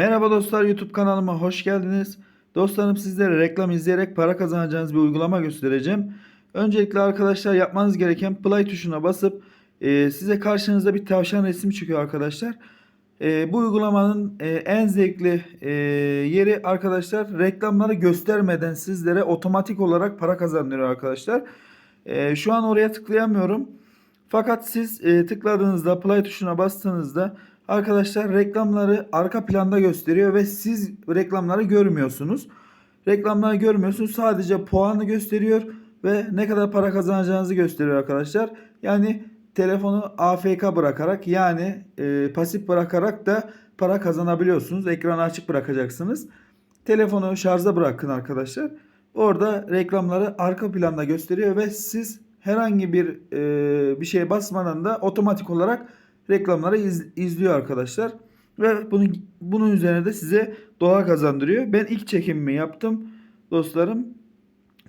Merhaba dostlar YouTube kanalıma hoş geldiniz. Dostlarım sizlere reklam izleyerek para kazanacağınız bir uygulama göstereceğim. Öncelikle arkadaşlar yapmanız gereken play tuşuna basıp e, size karşınızda bir tavşan resmi çıkıyor arkadaşlar. E, bu uygulamanın e, en zevkli e, yeri arkadaşlar reklamları göstermeden sizlere otomatik olarak para kazandırıyor arkadaşlar. E, şu an oraya tıklayamıyorum. Fakat siz e, tıkladığınızda play tuşuna bastığınızda arkadaşlar reklamları arka planda gösteriyor ve siz reklamları görmüyorsunuz. Reklamları görmüyorsunuz. Sadece puanı gösteriyor ve ne kadar para kazanacağınızı gösteriyor arkadaşlar. Yani telefonu AFK bırakarak yani e, pasif bırakarak da para kazanabiliyorsunuz. Ekranı açık bırakacaksınız. Telefonu şarja bırakın arkadaşlar. Orada reklamları arka planda gösteriyor ve siz herhangi bir e, bir şeye basmadan da otomatik olarak reklamları iz- izliyor arkadaşlar. Ve bunu bunun üzerine de size dolar kazandırıyor. Ben ilk çekimimi yaptım dostlarım.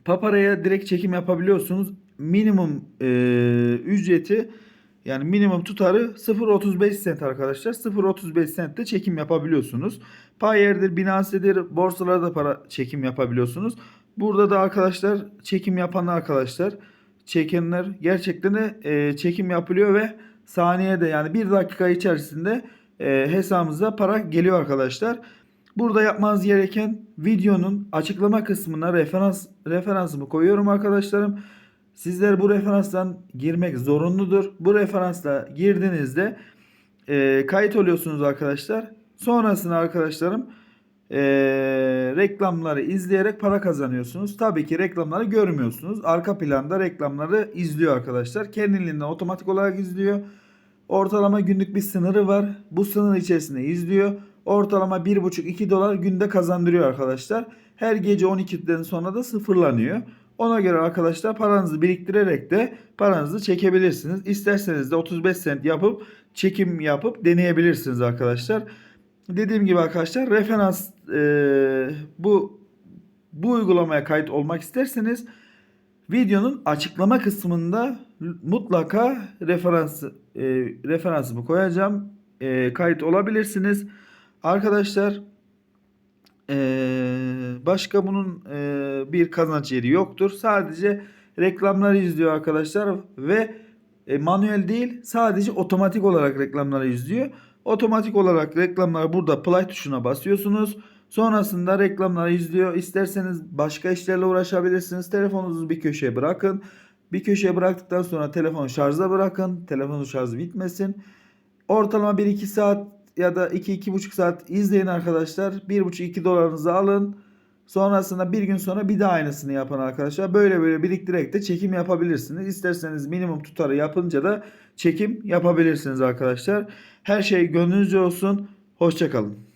Papara'ya direkt çekim yapabiliyorsunuz. Minimum e, ücreti yani minimum tutarı 0.35 sent arkadaşlar. 0.35 sentte çekim yapabiliyorsunuz. Payer'dir, Binance'dir, borsalarda para çekim yapabiliyorsunuz. Burada da arkadaşlar çekim yapan arkadaşlar, çekenler gerçekten de e, çekim yapılıyor ve saniyede yani bir dakika içerisinde e, hesabımıza para geliyor arkadaşlar. Burada yapmanız gereken videonun açıklama kısmına referans referansımı koyuyorum arkadaşlarım. Sizler bu referanstan girmek zorunludur. Bu referansla girdiğinizde e, kayıt oluyorsunuz arkadaşlar. Sonrasında arkadaşlarım e, reklamları izleyerek para kazanıyorsunuz. Tabii ki reklamları görmüyorsunuz. Arka planda reklamları izliyor arkadaşlar. Kendiliğinden otomatik olarak izliyor. Ortalama günlük bir sınırı var. Bu sınır içerisinde izliyor. Ortalama 1,5-2 dolar günde kazandırıyor arkadaşlar. Her gece 12'den sonra da sıfırlanıyor. Ona göre arkadaşlar paranızı biriktirerek de paranızı çekebilirsiniz. İsterseniz de 35 sent yapıp çekim yapıp deneyebilirsiniz arkadaşlar. Dediğim gibi arkadaşlar referans e, bu bu uygulamaya kayıt olmak isterseniz videonun açıklama kısmında mutlaka referans e, referansımı koyacağım. E, kayıt olabilirsiniz. Arkadaşlar e, başka bunun e, bir kazanç yeri yoktur. Sadece reklamları izliyor arkadaşlar ve e, manuel değil sadece otomatik olarak reklamları izliyor. Otomatik olarak reklamları burada play tuşuna basıyorsunuz. Sonrasında reklamları izliyor. İsterseniz başka işlerle uğraşabilirsiniz. Telefonunuzu bir köşeye bırakın. Bir köşeye bıraktıktan sonra telefonu şarja bırakın. Telefonun şarjı bitmesin. Ortalama 1-2 saat ya da 2-2,5 saat izleyin arkadaşlar. 1,5-2 dolarınızı alın. Sonrasında bir gün sonra bir daha aynısını yapın arkadaşlar. Böyle böyle biriktirerek de çekim yapabilirsiniz. İsterseniz minimum tutarı yapınca da çekim yapabilirsiniz arkadaşlar. Her şey gönlünüzce olsun. Hoşçakalın.